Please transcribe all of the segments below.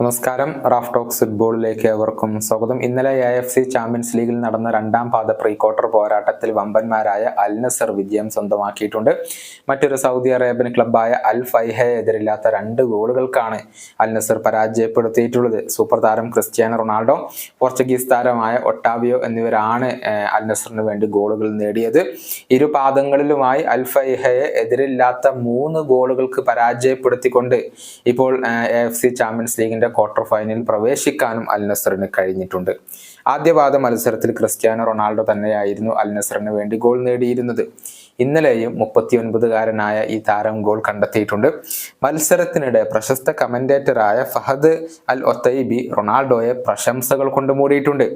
നമസ്കാരം. Raf talks ഫുട്ബോളിലേക്ക് ഏവർക്കും സ്വാഗതം. ഇന്നലെ എ എഫ് സി ചാമ്പ്യൻസ് ലീഗിൽ നടന്ന രണ്ടാം പാദ പ്രീ ക്വാർട്ടർ പോരാട്ടത്തിൽ വമ്പന്മാരായ അൽ നസർ വിജയം സ്വന്തമാക്കിയിട്ടുണ്ട്. മറ്റൊരു സൗദി അറേബ്യൻ ക്ലബ്ബായ അൽ ഫൈഹയെ എതിരില്ലാത്ത രണ്ട് ഗോളുകൾക്കാണ് അൽ നസർ പരാജയപ്പെടുത്തിയിട്ടുള്ളത്. സൂപ്പർ താരം ക്രിസ്ത്യാനോ റൊണാൾഡോ പോർച്ചുഗീസ് താരമായ ഒട്ടാവിയോ എന്നിവരാണ് അൽ നസറിന് വേണ്ടി ഗോളുകൾ നേടിയത്. ഇരു പാദങ്ങളിലുമായി അൽ ഫൈഹയെ എതിരില്ലാത്ത മൂന്ന് ഗോളുകൾക്ക് പരാജയപ്പെടുത്തിക്കൊണ്ട് ഇപ്പോൾ എ എഫ് സി ചാമ്പ്യൻസ് ലീഗിന്റെ ക്വാർട്ടർ ഫൈനലിൽ പ്രവേശിക്കാനും അൽ നസറിന് കഴിഞ്ഞിട്ടുണ്ട്. ആദ്യപാദ മത്സരത്തിൽ ക്രിസ്ത്യാനോ റൊണാൾഡോ തന്നെയായിരുന്നു അൽ നസറിന് വേണ്ടി ഗോൾ നേടിയിരുന്നത്. ഇന്നലെയും മുപ്പത്തിയൊൻപതുകാരനായ ഈ താരം ഗോൾ കണ്ടെത്തിയിട്ടുണ്ട്. മത്സരത്തിനിടെ പ്രശസ്ത കമന്റേറ്ററായ ഫഹദ് അൽ ഒത്തൈബി റൊണാൾഡോയെ പ്രശംസകൾ കൊണ്ട് മൂടിയിട്ടുണ്ട്.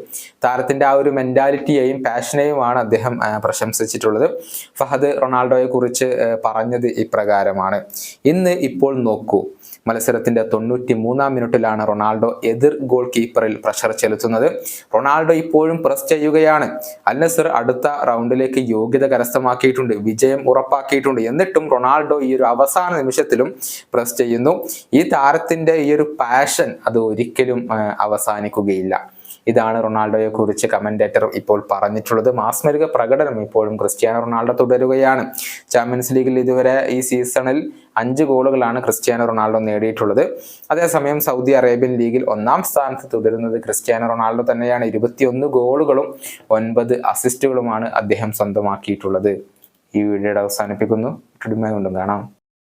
താരത്തിന്റെ ആ ഒരു മെന്റാലിറ്റിയെയും പാഷനെയുമാണ് അദ്ദേഹം പ്രശംസിച്ചിട്ടുള്ളത്. ഫഹദ് റൊണാൾഡോയെ കുറിച്ച് പറഞ്ഞത് ഇപ്രകാരമാണ്. ഇന്ന് ഇപ്പോൾ നോക്കൂ മത്സരത്തിന്റെ തൊണ്ണൂറ്റി മൂന്നാം മിനിറ്റിലാണ് റൊണാൾഡോ എതിർ ഗോൾ കീപ്പറിൽ പ്രഷർ ചെലുത്തുന്നത്. റൊണാൾഡോ ഇപ്പോഴും പ്രസ് ചെയ്യുകയാണ്. അൽ നസർ അടുത്ത റൗണ്ടിലേക്ക് യോഗ്യത കരസ്ഥമാക്കിയിട്ടുണ്ട്. വിജയം ഉറപ്പാക്കിയിട്ടുണ്ട്. എന്നിട്ടും റൊണാൾഡോ ഈ ഒരു അവസാന നിമിഷത്തിലും പ്രസ് ചെയ്യുന്നു. ഈ താരത്തിന്റെ ഈ ഒരു പാഷൻ അത് ഒരിക്കലും അവസാനിക്കുകയില്ല. ഇതാണ് റൊണാൾഡോയെ കുറിച്ച് കമന്റേറ്റർ ഇപ്പോൾ പറഞ്ഞിട്ടുള്ളത്. മാസ്മരിക പ്രകടനം ഇപ്പോഴും ക്രിസ്ത്യാനോ റൊണാൾഡോ തുടരുകയാണ്. ചാമ്പ്യൻസ് ലീഗിൽ ഇതുവരെ ഈ സീസണിൽ അഞ്ച് ഗോളുകളാണ് ക്രിസ്ത്യാനോ റൊണാൾഡോ നേടിയിട്ടുള്ളത്. അതേസമയം സൗദി അറേബ്യൻ ലീഗിൽ ഒന്നാം സ്ഥാനത്ത് തുടരുന്നത് ക്രിസ്ത്യാനോ റൊണാൾഡോ തന്നെയാണ്. ഇരുപത്തിയൊന്ന് ഗോളുകളും ഒൻപത് അസിസ്റ്റുകളുമാണ് അദ്ദേഹം സ്വന്തമാക്കിയിട്ടുള്ളത്. ഈ വീഡിയോയുടെ അവസാനിപ്പിക്കുന്നു. കാണാം.